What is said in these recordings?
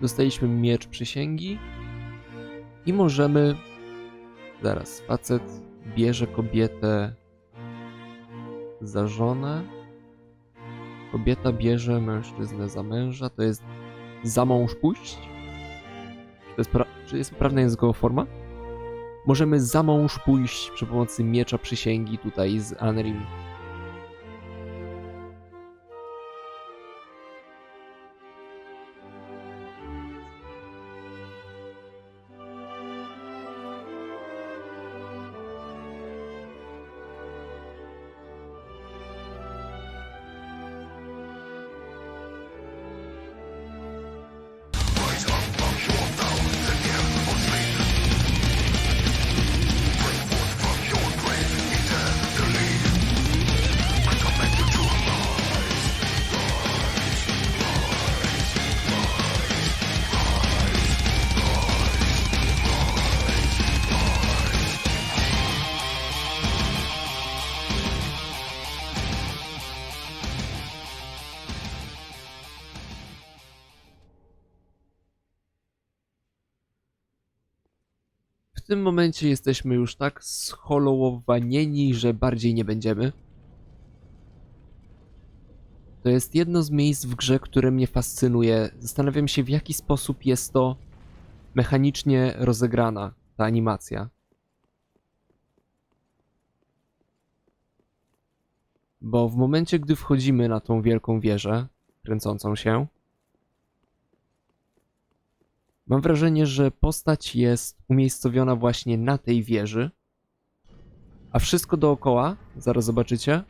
Dostaliśmy miecz przysięgi. I możemy... Zaraz, facet bierze kobietę za żonę. Kobieta bierze mężczyznę za męża. To jest za mąż pójść? Czy, to jest, pra... Czy jest forma? Możemy za mąż pójść przy pomocy miecza przysięgi tutaj z Anrim. W tym momencie jesteśmy już tak scholołowanieni, że bardziej nie będziemy. To jest jedno z miejsc w grze, które mnie fascynuje. Zastanawiam się, w jaki sposób jest to mechanicznie rozegrana, ta animacja. Bo w momencie, gdy wchodzimy na tą wielką wieżę, kręcącą się, Mam wrażenie, że postać jest umiejscowiona właśnie na tej wieży, a wszystko dookoła, zaraz zobaczycie,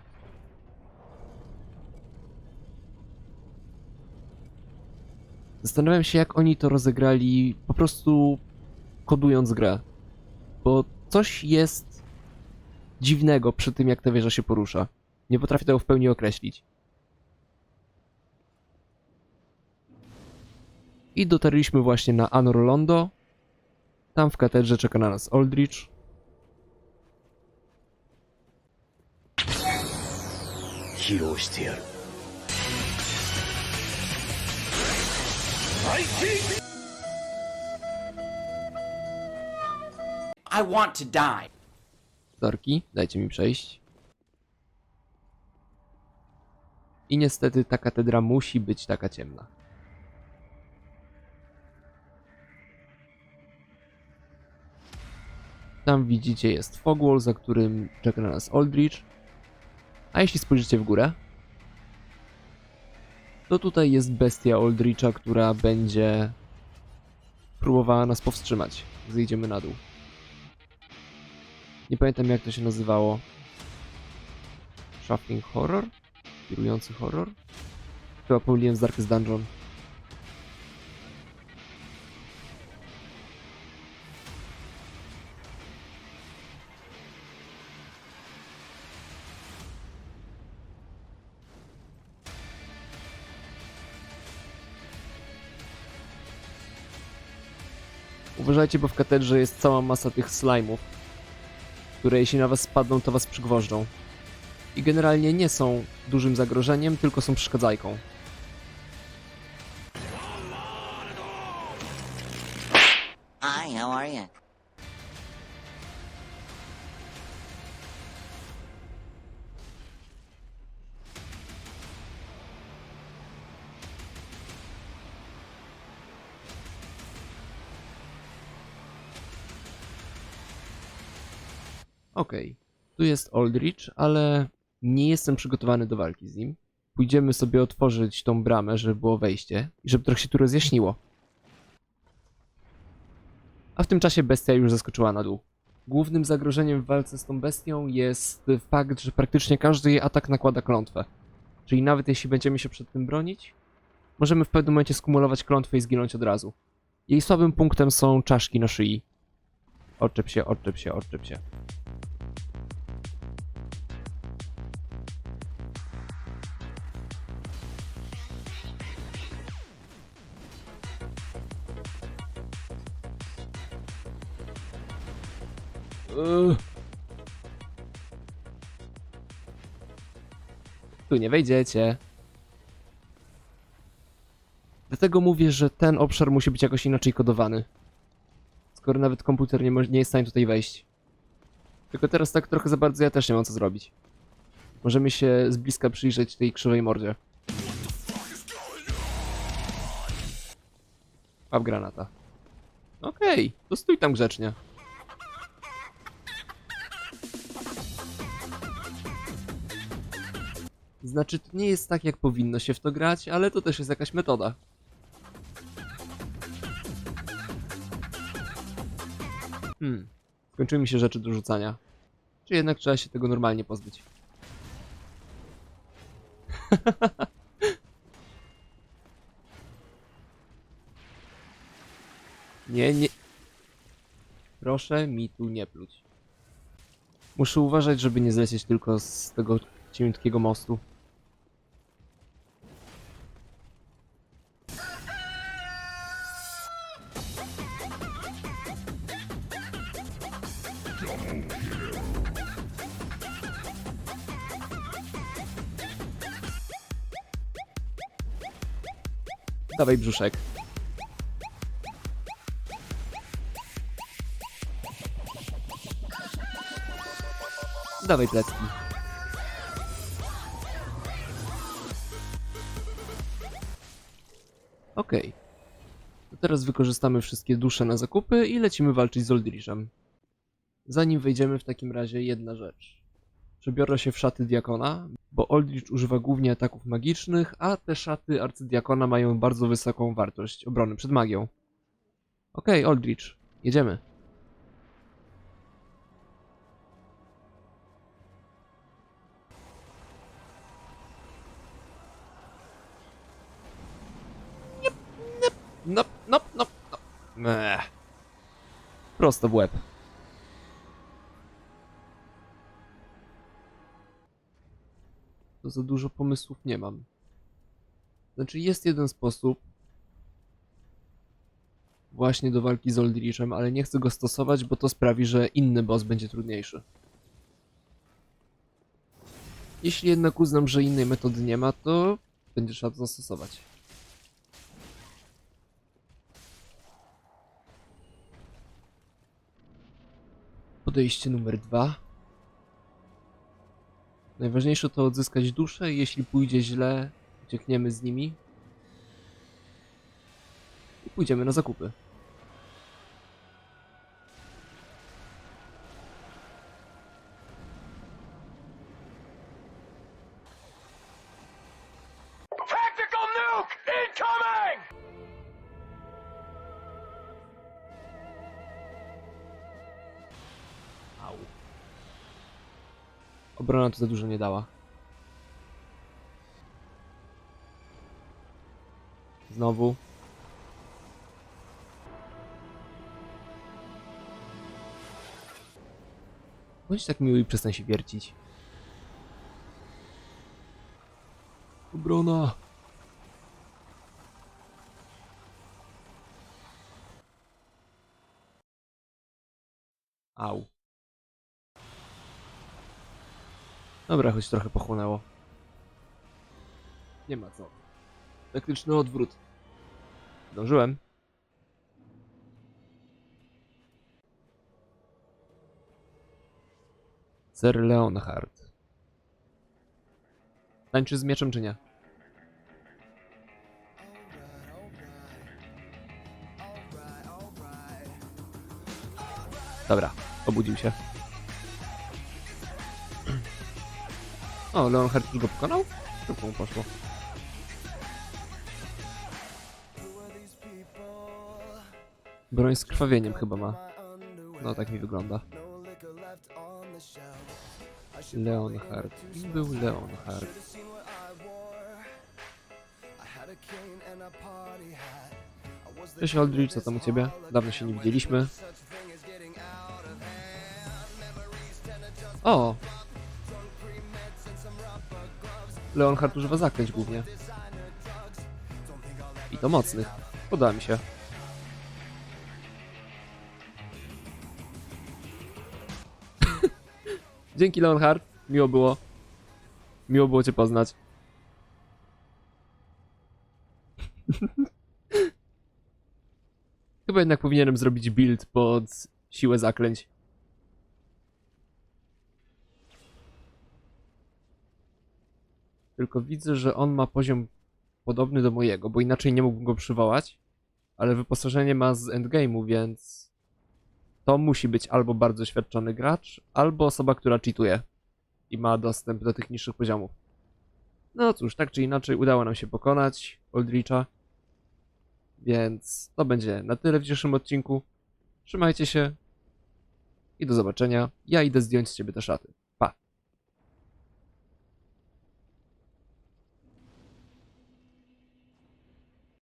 Zastanawiam się, jak oni to rozegrali, po prostu kodując grę. Bo coś jest dziwnego przy tym, jak ta wieża się porusza. Nie potrafię tego w pełni określić. I dotarliśmy właśnie na Anor Londo. Tam w katedrze czeka na nas Aldrich. I want to die. Dorki, dajcie mi przejść. I niestety ta katedra musi być taka ciemna. Tam widzicie jest Fogwall, za którym czeka na nas Aldrich. A jeśli spojrzycie w górę, to tutaj jest bestia Aldricha, która będzie próbowała nas powstrzymać. Zejdziemy na dół. Nie pamiętam jak to się nazywało. Shafting Horror? Kierujący horror? Chyba pomyliłem z Darkest Dungeon. Uważajcie, bo w katedrze jest cała masa tych slime'ów które jeśli na was spadną, to was przygwożdżą. I generalnie nie są dużym zagrożeniem, tylko są przeszkadzajką. Okej, tu jest Aldrich, ale nie jestem przygotowany do walki z nim. Pójdziemy sobie otworzyć tą bramę, żeby było wejście i żeby trochę się tu rozjaśniło. A w tym czasie bestia już zaskoczyła na dół. Głównym zagrożeniem w walce z tą bestią jest fakt, że praktycznie każdy jej atak nakłada klątwę. Czyli nawet jeśli będziemy się przed tym bronić, możemy w pewnym momencie skumulować klątwę i zginąć od razu. Jej słabym punktem są czaszki na szyi. Odczep się, odczep się, odczep się. Tu nie wejdziecie. Dlatego mówię, że ten obszar musi być jakoś inaczej kodowany. Skoro nawet komputer nie, nie jest w stanie tutaj wejść. Tylko teraz tak trochę za bardzo ja też nie mam co zrobić. Możemy się z bliska przyjrzeć tej krzywej mordzie. Łap granata. Okej, to stój tam grzecznie. Znaczy, to nie jest tak, jak powinno się w to grać, ale to też jest jakaś metoda. Hmm. Skończyły mi się rzeczy do rzucania. Czy jednak trzeba się tego normalnie pozbyć? nie, nie. Proszę mi tu nie pluć. Muszę uważać, żeby nie zlecieć tylko z tego cieniutkiego mostu. Dawaj brzuszek. Dawaj plecki. Okej. To teraz wykorzystamy wszystkie dusze na zakupy i lecimy walczyć z Oldrishem. Zanim wejdziemy w takim razie jedna rzecz. Przebiorę się w szaty diakona, bo Oldrich używa głównie ataków magicznych, a te szaty arcydiakona mają bardzo wysoką wartość obrony przed magią. Okej, Oldrich, jedziemy. Nop, nop, nop, nop. Meh. Prosto w łeb. To za dużo pomysłów nie mam. Znaczy, jest jeden sposób właśnie do walki z Oldrichem, ale nie chcę go stosować, bo to sprawi, że inny boss będzie trudniejszy. Jeśli jednak uznam, że innej metody nie ma, to będzie trzeba to zastosować. Podejście numer dwa. Najważniejsze to odzyskać duszę jeśli pójdzie źle, uciekniemy z nimi. I pójdziemy na zakupy. Obrona tu za dużo nie dała. Znowu. Bądź tak miły i przestań się wiercić. Obrona! Au. Dobra, choć trochę pochłonęło. Nie ma co. Taktyczny odwrót. Zdążyłem. Sir Leonhard. Tańczy z mieczem czy nie? Dobra, obudził się. O, Leonhard już go pokonał? Szybko mu poszło. Broń z krwawieniem chyba ma. No tak mi wygląda. Leonhard. Kim był Leonhard? Cześć Aldrich, co tam u ciebie? Dawno się nie widzieliśmy. O! Leonhard używa zaklęć głównie. I to mocnych. Podoba mi się. Dzięki Leonhard. Miło było. Miło było cię poznać. Chyba jednak powinienem zrobić build pod siłę zaklęć. Tylko widzę, że on ma poziom podobny do mojego, bo inaczej nie mógłbym go przywołać. Ale wyposażenie ma z endgame'u, więc to musi być albo bardzo świadczony gracz, albo osoba, która cheatuje i ma dostęp do tych niższych poziomów. No cóż, tak czy inaczej udało nam się pokonać Oldricha. Więc to będzie na tyle w dzisiejszym odcinku. Trzymajcie się i do zobaczenia. Ja idę zdjąć z ciebie te szaty.